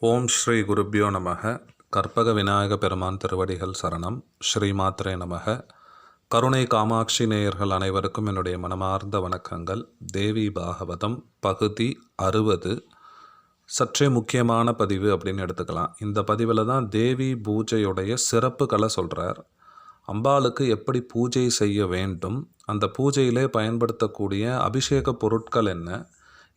ஓம் ஸ்ரீ குருப்பியோ நமக. கற்பக விநாயக பெருமான் திருவடிகள் சரணம். ஸ்ரீ மாத்ரே நமக. கருணை காமாட்சி நேயர்கள் அனைவருக்கும் என்னுடைய மனமார்ந்த வணக்கங்கள். தேவி பாகவதம் பகுதி அறுபது. சற்றே முக்கியமான பதிவு அப்படின்னு எடுத்துக்கலாம். இந்த பதிவில் தான் தேவி பூஜையுடைய சிறப்புகளை சொல்கிறார் அம்பாளுக்கு எப்படி பூஜை செய்ய வேண்டும்? அந்த பூஜையிலே பயன்படுத்தக்கூடிய அபிஷேக பொருட்கள் என்ன?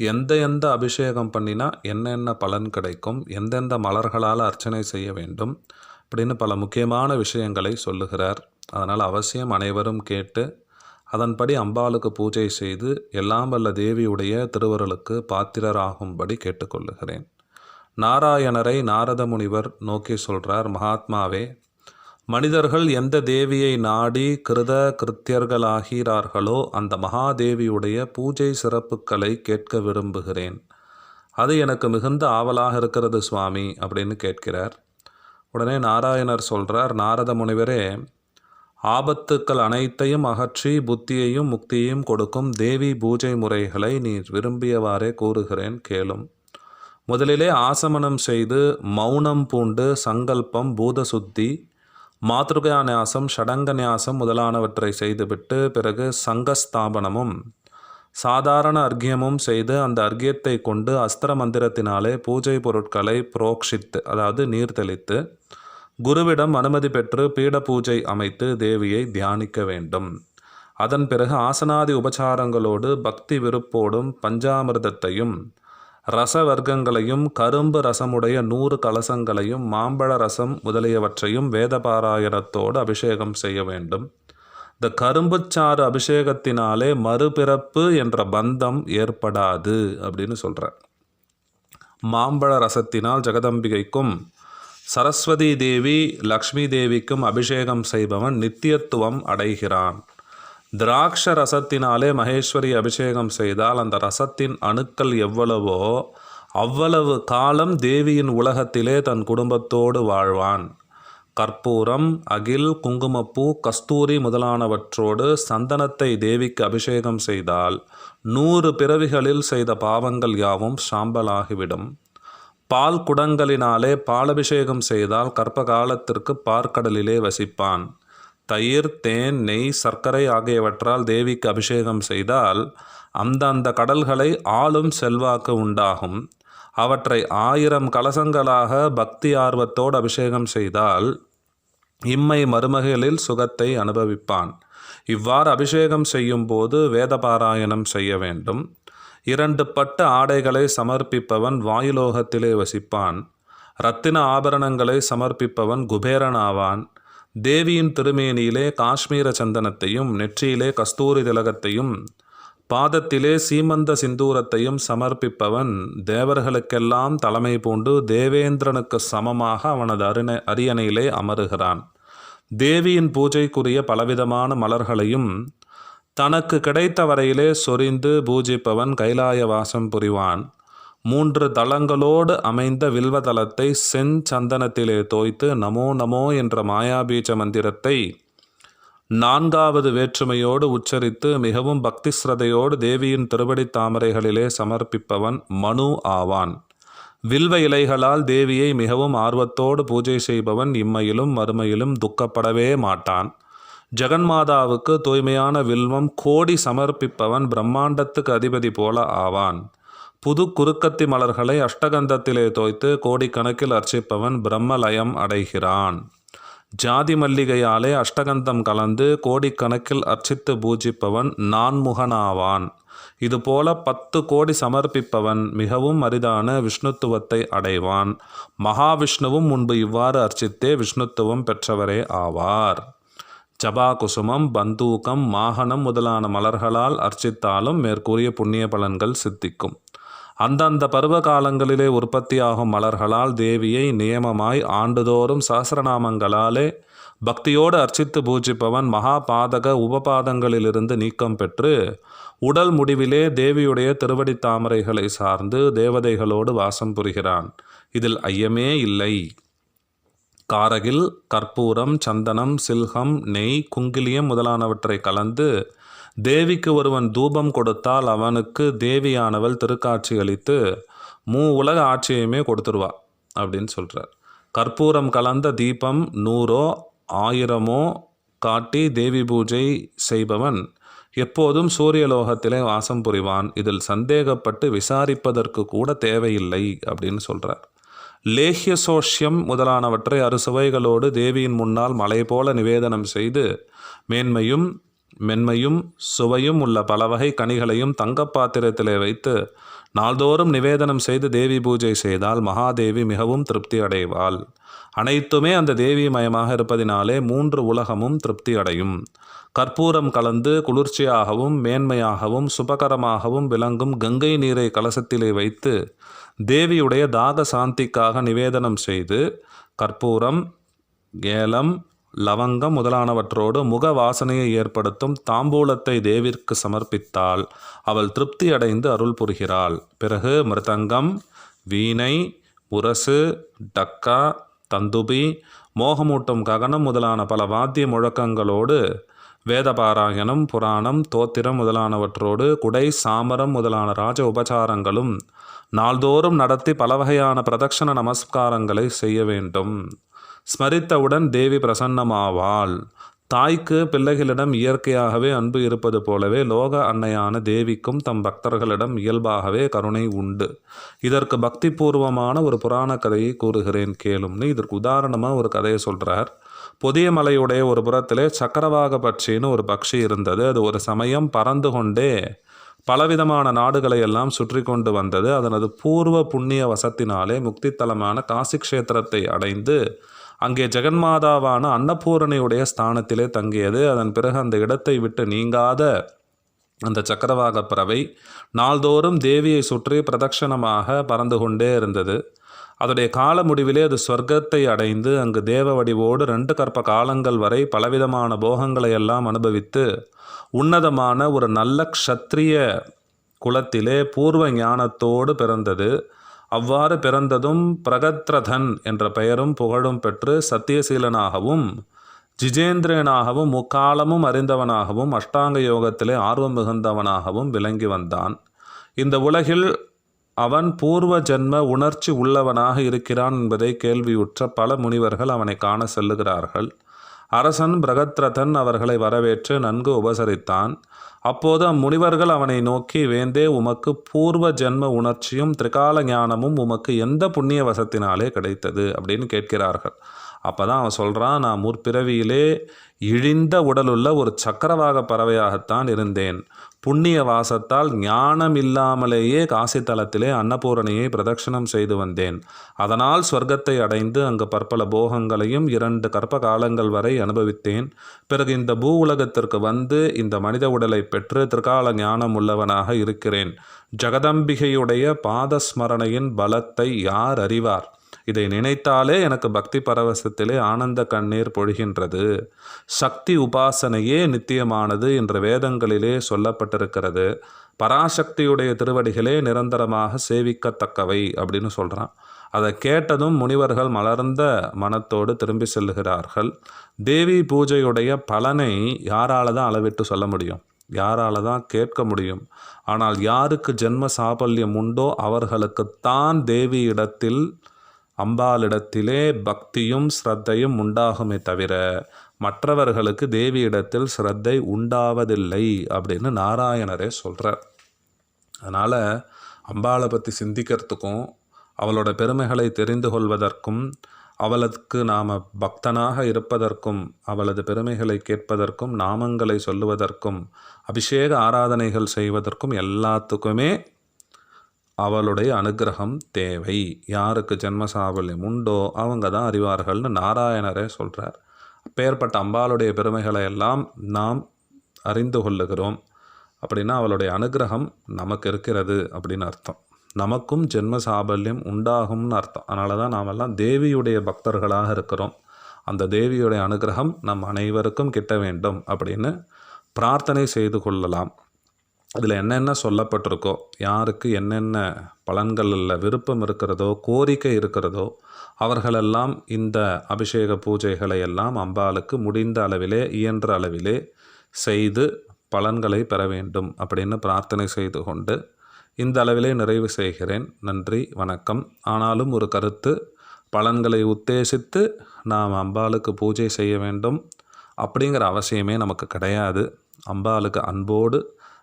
எந்த எந்த அபிஷேகம் பண்ணினா என்னென்ன பலன் கிடைக்கும் எந்தெந்த மலர்களால் அர்ச்சனை செய்ய வேண்டும் அப்படின்னு பல முக்கியமான விஷயங்களை சொல்லுகிறார். அதனால் அவசியம் அனைவரும் கேட்டு அதன்படி அம்பாளுக்கு பூஜை செய்து எல்லாம் வல்ல தேவியுடைய திருவருளுக்கு பாத்திரராகும்படி கேட்டுக்கொள்ளுகிறேன். நாராயணரை நாரத முனிவர் நோக்கி சொல்கிறார் மகாத்மாவே மனிதர்கள் எந்த தேவியை நாடி கிருத கிருத்தியர்களாகிறார்களோ அந்த மகாதேவியுடைய பூஜை சிறப்புகளை கேட்க விரும்புகிறேன். அது எனக்கு மிகுந்த ஆவலாக இருக்கிறது சுவாமி அப்படின்னு கேட்கிறார். உடனே நாராயணர் சொல்கிறார் நாரத முனிவரே ஆபத்துக்கள் அனைத்தையும் அகற்றி புத்தியையும் முக்தியையும் கொடுக்கும் தேவி பூஜை முறைகளை நீ விரும்பியவாறே கூறுகிறேன் கேளும். முதலிலே ஆசமனம் செய்து மௌனம் பூண்டு சங்கல்பம் பூதசுத்தி மாத்ருகா நியாசம் ஷடங்க நியாசம் முதலானவற்றை செய்துவிட்டு பிறகு சங்கஸ்தாபனமும் சாதாரண அர்க்கியமும் செய்து அந்த அர்க்கியத்தை கொண்டு அஸ்திர மந்திரத்தினாலே பூஜை பொருட்களை புரோக்ஷித்து அதாவது நீர் தெளித்து குருவிடம் அனுமதி பெற்று பீட பூஜை அமைத்து தேவியை தியானிக்க வேண்டும். அதன் பிறகு ஆசனாதி உபசாரங்களோடு பக்தி விருப்போடும் பஞ்சாமிர்தத்தையும் ரச வர்க்கங்களையும் கரும்பு ரசமுடைய நூறு கலசங்களையும் மாம்பழ ரசம் முதலியவற்றையும் வேதபாராயணத்தோடு அபிஷேகம் செய்ய வேண்டும். இந்த கரும்புச்சாறு அபிஷேகத்தினாலே மறுபிறப்பு என்ற பந்தம் ஏற்படாது அப்படின்னு சொல்கிறார் மாம்பழ ரசத்தினால் ஜெகதம்பிகைக்கும் சரஸ்வதி தேவி லக்ஷ்மி தேவிக்கும் அபிஷேகம் செய்பவன் நித்தியத்துவம் அடைகிறான். திராட்ச ரசத்தினாலே மகேஸ்வரி அபிஷேகம் செய்தால் அந்த ரசத்தின் அணுக்கள் எவ்வளவோ அவ்வளவு காலம் தேவியின் உலகத்திலே தன் குடும்பத்தோடு வாழ்வான். கற்பூரம் அகில் குங்குமப்பூ கஸ்தூரி முதலானவற்றோடு சந்தனத்தை தேவிக்கு அபிஷேகம் செய்தால் நூறு பிறவிகளில் செய்த பாவங்கள் யாவும் சாம்பலாகிவிடும். பால் குடங்களினாலே பாலபிஷேகம் செய்தால் கற்ப காலத்திற்கு பார்க்கடலிலே வசிப்பான். தயிர் தேன் நெய் சர்க்கரை ஆகியவற்றால் தேவிக்கு அபிஷேகம் செய்தால் அந்தந்த கடல்களை ஆளும் செல்வாக்கு உண்டாகும். அவற்றை ஆயிரம் கலசங்களாக பக்தி ஆர்வத்தோடு அபிஷேகம் செய்தால் இம்மை மருமகளில் சுகத்தை அனுபவிப்பான். இவ்வாறு அபிஷேகம் செய்யும் போது வேதபாராயணம் செய்ய வேண்டும். இரண்டு பட்டு ஆடைகளை சமர்ப்பிப்பவன் வாயுலோகத்திலே வசிப்பான். ரத்தின ஆபரணங்களை சமர்ப்பிப்பவன் குபேரன் ஆவான் தேவியின் திருமேனியிலே காஷ்மீர சந்தனத்தையும் நெற்றியிலே கஸ்தூரி திலகத்தையும் பாதத்திலே சீமந்த சிந்தூரத்தையும் சமர்ப்பிப்பவன் தேவர்களுக்கெல்லாம் தலைமை பூண்டு தேவேந்திரனுக்கு சமமாக அவனது அருண அரியணையிலே அமருகிறான். தேவியின் பூஜைக்குரிய பலவிதமான மலர்களையும் தனக்கு கிடைத்த வரையிலே சொரிந்து பூஜிப்பவன் கைலாய வாசம் புரிவான். மூன்று தளங்களோடு அமைந்த வில்வதளத்தை செஞ்சந்தனத்திலே தோய்த்து நமோ நமோ என்ற மாயாபீஜ மந்திரத்தை நான்காவது வேற்றுமையோடு உச்சரித்து மிகவும் பக்தி ஸ்ரதையோடு தேவியின் திருவடி தாமரைகளிலே சமர்ப்பிப்பவன் மனு ஆவான். வில்வ இலைகளால் தேவியை மிகவும் ஆர்வத்தோடு பூஜை செய்பவன் இம்மையிலும் மறுமையிலும் துக்கப்படவே மாட்டான். ஜெகன்மாதாவுக்கு தூய்மையான வில்வம் கோடி சமர்ப்பிப்பவன் பிரம்மாண்டத்துக்கு அதிபதி போல ஆவான். புது குறுக்கத்தி மலர்களை அஷ்டகந்தத்திலே தோய்த்து கோடிக்கணக்கில் அர்ச்சிப்பவன் பிரம்மலயம் அடைகிறான். ஜாதி மல்லிகையாலே அஷ்டகந்தம் கலந்து கோடிக்கணக்கில் அர்ச்சித்து பூஜிப்பவன் நான்முகனாவான். இதுபோல பத்து கோடி சமர்ப்பிப்பவன் மிகவும் அரிதான விஷ்ணுத்துவத்தை அடைவான். மகாவிஷ்ணுவும் முன்பு இவ்வாறு அர்ச்சித்தே விஷ்ணுத்துவம் பெற்றவரே ஆவார். ஜபா குசுமம் பந்தூக்கம் மாகனம் முதலான மலர்களால் அர்ச்சித்தாலும் மேற்கூறிய புண்ணிய பலன்கள் சித்திக்கும். அந்தந்த பருவ காலங்களிலே உற்பத்தியாகும் மலர்களால் தேவியை நியமமாய் ஆண்டுதோறும் சஹசிரநாமங்களாலே பக்தியோடு அர்ச்சித்து பூஜிப்பவன் மகா பாதக உபபாதங்களிலிருந்து நீக்கம் பெற்று உடல் முடிவிலே தேவியுடைய திருவடி தாமரைகளை சார்ந்து தேவதைகளோடு வாசம் புரிகிறான். இதில் ஐயமே இல்லை. காரகில் கற்பூரம் சந்தனம் சில்கம் நெய் குங்கிலியம் முதலானவற்றை கலந்து தேவிக்கு ஒருவன் தூபம் கொடுத்தால் அவனுக்கு தேவியானவள் திருக்காட்சி அளித்து மூ உலக ஆட்சியுமே கொடுத்துருவா அப்படின்னு சொல்கிறார் கற்பூரம் கலந்த தீபம் நூறோ ஆயிரமோ காட்டி தேவி பூஜை செய்பவன் எப்போதும் சூரியலோகத்திலே வாசம் புரிவான். இதில் சந்தேகப்பட்டு விசாரிப்பதற்கு கூட தேவையில்லை அப்படின்னு சொல்கிறார் லேஹ்ய சோஷ்யம் முதலானவற்றை அறுசுவைகளோடு தேவியின் முன்னால் மலை போல நிவேதனம் செய்து மேன்மையும் மென்மையும் சுவையும் உள்ள பல வகை கனிகளையும் தங்கப் பாத்திரத்திலே வைத்து நாள்தோறும் நிவேதனம் செய்து தேவி பூஜை செய்தால் மகாதேவி மிகவும் திருப்தி அடைவாள் அனைத்துமே அந்த தேவி மயமாக இருப்பதினாலே மூன்று உலகமும் திருப்தி அடையும் கற்பூரம் கலந்து குளிர்ச்சியாகவும் மேன்மையாகவும் சுபகரமாகவும் விளங்கும் கங்கை நீரை கலசத்திலே வைத்து தேவியுடைய தாக சாந்திக்காக நிவேதனம் செய்து கற்பூரம் ஏலம் லவங்கம் முதலானவற்றோடு முக வாசனையை ஏற்படுத்தும் தாம்பூலத்தை தேவிற்கு சமர்ப்பித்தால் அவள் திருப்தி அடைந்து அருள் புரிகிறாள். பிறகு மிருதங்கம் வீணை முரசு டக்கா தந்துபி மோகமூட்டும் ககனம் முதலான பல வாத்திய முழக்கங்களோடு வேதபாராயணம் புராணம் தோத்திரம் முதலானவற்றோடு குடை சாமரம் முதலான ராஜ உபசாரங்களும் நாள்தோறும் நடத்தி பல வகையான பிரதட்சண நமஸ்காரங்களை செய்ய வேண்டும். ஸ்மரித்தவுடன் தேவி பிரசன்னமாவாள். தாய்க்கு பிள்ளைகளிடம் இயற்கையாகவே அன்பு இருப்பது போலவே லோக அன்னையான தேவிக்கும் தம் பக்தர்களிடம் இயல்பாகவே கருணை உண்டு. இதற்கு பக்தி பூர்வமான ஒரு புராண கதையை கூறுகிறேன் கேளும்னு இதற்கு உதாரணமாக ஒரு கதையை சொல்கிறார் புதிய மலையுடைய ஒரு புறத்திலே சக்கரவாக பட்சின்னு ஒரு பக்ஷி இருந்தது. அது ஒரு சமயம் பறந்து கொண்டே பலவிதமான நாடுகளை எல்லாம் சுற்றி கொண்டு வந்தது. அதனது பூர்வ புண்ணிய வசத்தினாலே முக்தித்தலமான காசி க்ஷேத்திரத்தை அடைந்து அங்கே ஜெகன்மாதாவான அன்னபூரணியுடைய ஸ்தானத்திலே தங்கியது. அதன் பிறகு அந்த இடத்தை விட்டு நீங்காத அந்த சக்கரவாக பறவை நாள்தோறும் தேவியை சுற்றி பிரதட்சணமாக பறந்து கொண்டே இருந்தது. அதோடைய கால முடிவிலே அது சொர்க்கத்தை அடைந்து அங்கு தேவ வடிவோடு ரெண்டு கற்ப காலங்கள் வரை பலவிதமான போகங்களை எல்லாம் அனுபவித்து உன்னதமான ஒரு நல்ல க்ஷத்ரிய குலத்திலே பூர்வ ஞானத்தோடு பிறந்தது. அவ்வாறு பிறந்ததும் பிரகத்ரதன் என்ற பெயரும் புகழும் பெற்று சத்தியசீலனாகவும் ஜிஜேந்திரனாகவும் முக்காலமும் அறிந்தவனாகவும் அஷ்டாங்க யோகத்திலே ஆர்வம் மிகுந்தவனாகவும் விளங்கி வந்தான். இந்த உலகில் அவன் பூர்வ ஜென்ம உணர்ச்சி உள்ளவனாக இருக்கிறான் என்பதை கேள்வியுற்ற பல முனிவர்கள் அவனை காண செல்லுகிறார்கள். அரசன் பிரகத்ரதன் அவர்களை வரவேற்று நன்கு உபசரித்தான். அப்போது அம்முனிவர்கள் அவனை நோக்கி வேந்தே உமக்கு பூர்வ ஜென்ம உணர்ச்சியும் திரிகால ஞானமும் உமக்கு எந்த புண்ணிய வசத்தினாலே கிடைத்தது? அப்படின்னு கேட்கிறார்கள். அப்போ தான் அவன் சொல்கிறான் நான் முற்பிறவியிலே இழிந்த உடலுள்ள ஒரு சக்கரவாக பறவையாகத்தான் இருந்தேன். புண்ணிய வாசத்தால் ஞானம் இல்லாமலேயே காசி தலத்திலே அன்னபூரணியை பிரதட்சணம் செய்து வந்தேன். அதனால் சொர்க்கத்தை அடைந்து அங்கு பற்பல போகங்களையும் இரண்டு கற்ப காலங்கள் வரை அனுபவித்தேன். பிறகு இந்த பூ உலகத்திற்கு வந்து இந்த மனித உடலை பெற்று திருக்கால ஞானம் உள்ளவனாக இருக்கிறேன். ஜெகதம்பிகையுடைய பாதஸ்மரணையின் பலத்தை யார் அறிவார்? இதை நினைத்தாலே எனக்கு பக்தி பரவசத்திலே ஆனந்த கண்ணீர் பொழிகின்றது. சக்தி உபாசனையே நித்தியமானது என்ற வேதங்களிலே சொல்லப்பட்டிருக்கிறது. பராசக்தியுடைய திருவடிகளே நிரந்தரமாக சேவிக்கத்தக்கவை அப்படின்னு சொல்கிறான் அதை கேட்டதும் முனிவர்கள் மலர்ந்த மனத்தோடு திரும்பி செல்லுகிறார்கள். தேவி பூஜையுடைய பலனை யாரால தான் அளவிட்டு சொல்ல முடியும்? யாரால தான் கேட்க முடியும்? ஆனால் யாருக்கு ஜென்ம சாபல்யம் உண்டோ அவர்களுக்குத்தான் தேவி இடத்தில் அம்பாளிடத்திலே பக்தியும் ஸ்ரத்தையும் உண்டாகுமே தவிர மற்றவர்களுக்கு தேவியிடத்தில் ஸ்ரத்தை உண்டாவதில்லை அப்படின்னு நாராயணரே சொல்கிறார் அதனால் அம்பாளை பற்றி சிந்திக்கிறதுக்கும் அவளோட பெருமைகளை தெரிந்து கொள்வதற்கும் அவளுக்கு நாம் பக்தனாக இருப்பதற்கும் அவளது பெருமைகளை கேட்பதற்கும் நாமங்களை சொல்லுவதற்கும் அபிஷேக ஆராதனைகள் செய்வதற்கும் எல்லாத்துக்குமே அவளுடைய அனுகிரகம் தேவை. யாருக்கு ஜென்ம சாபல்யம் உண்டோ அவங்க தான் அறிவார்கள்னு நாராயணரே சொல்கிறார் அப்பேற்பட்ட அம்பாளுடைய பெருமைகளை எல்லாம் நாம் அறிந்து கொள்ளுகிறோம். அப்படின்னா அவளுடைய அனுகிரகம் நமக்கு இருக்கிறது அப்படின்னு அர்த்தம். நமக்கும் ஜென்ம சாபல்யம் உண்டாகும்னு அர்த்தம். அதனால தான் நாமெல்லாம் தேவியுடைய பக்தர்களாக இருக்கிறோம். அந்த தேவியுடைய அனுகிரகம் நம் அனைவருக்கும் கிட்ட வேண்டும் அப்படின்னு பிரார்த்தனை செய்து கொள்ளலாம். அதில் என்னென்ன சொல்லப்பட்டிருக்கோ யாருக்கு என்னென்ன பலன்களில் விருப்பம் இருக்கிறதோ கோரிக்கை இருக்கிறதோ அவர்களெல்லாம் இந்த அபிஷேக பூஜைகளை எல்லாம் அம்பாளுக்கு முடிந்த அளவிலே இயன்ற அளவிலே செய்து பலன்களை பெற வேண்டும் அப்படின்னு பிரார்த்தனை செய்து கொண்டு இந்த அளவிலே நிறைவு செய்கிறேன். நன்றி வணக்கம். ஆனாலும் ஒரு கருத்து பலன்களை உத்தேசித்து நாம் அம்பாளுக்கு பூஜை செய்ய வேண்டும் அப்படிங்கிற அவசியமே நமக்கு கிடையாது. அம்பாளுக்கு அன்போடு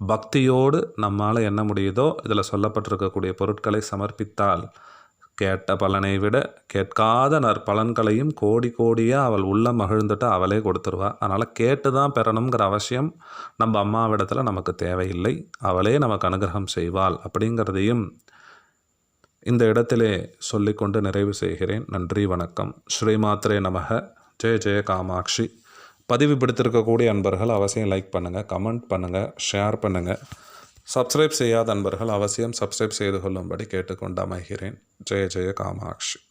பக்தியோடு நம்மால் என்ன முடியுதோ இதில் சொல்லப்பட்டிருக்கக்கூடிய பொருட்களை சமர்ப்பித்தால் கேட்ட பலனை விட கேட்காத நற்பலன்களையும் கோடி கோடியாக அவள் உள்ள மகிழ்ந்துட்டு அவளே கொடுத்துருவா. அதனால் கேட்டு தான் பெறணுங்கிற அவசியம் நம்ம அம்மாவிடத்தில் நமக்கு தேவையில்லை. அவளே நமக்கு அனுகிரகம் செய்வாள் அப்படிங்கிறதையும் இந்த இடத்திலே சொல்லிக்கொண்டு நிறைவு செய்கிறேன். நன்றி வணக்கம். ஸ்ரீமாத்ரே நமக. ஜெய ஜெய காமாட்சி. பதிவு பிடித்திருக்கக்கூடிய அன்பர்கள் அவசியம் லைக் பண்ணுங்கள் கமெண்ட் பண்ணுங்கள் ஷேர் பண்ணுங்கள் சப்ஸ்கிரைப் செய்யாத அன்பர்கள் அவசியம் சப்ஸ்கிரைப் செய்து கொள்ளும்படி கேட்டுக்கொண்டு அமைகிறேன். ஜெய ஜெய காமாட்சி.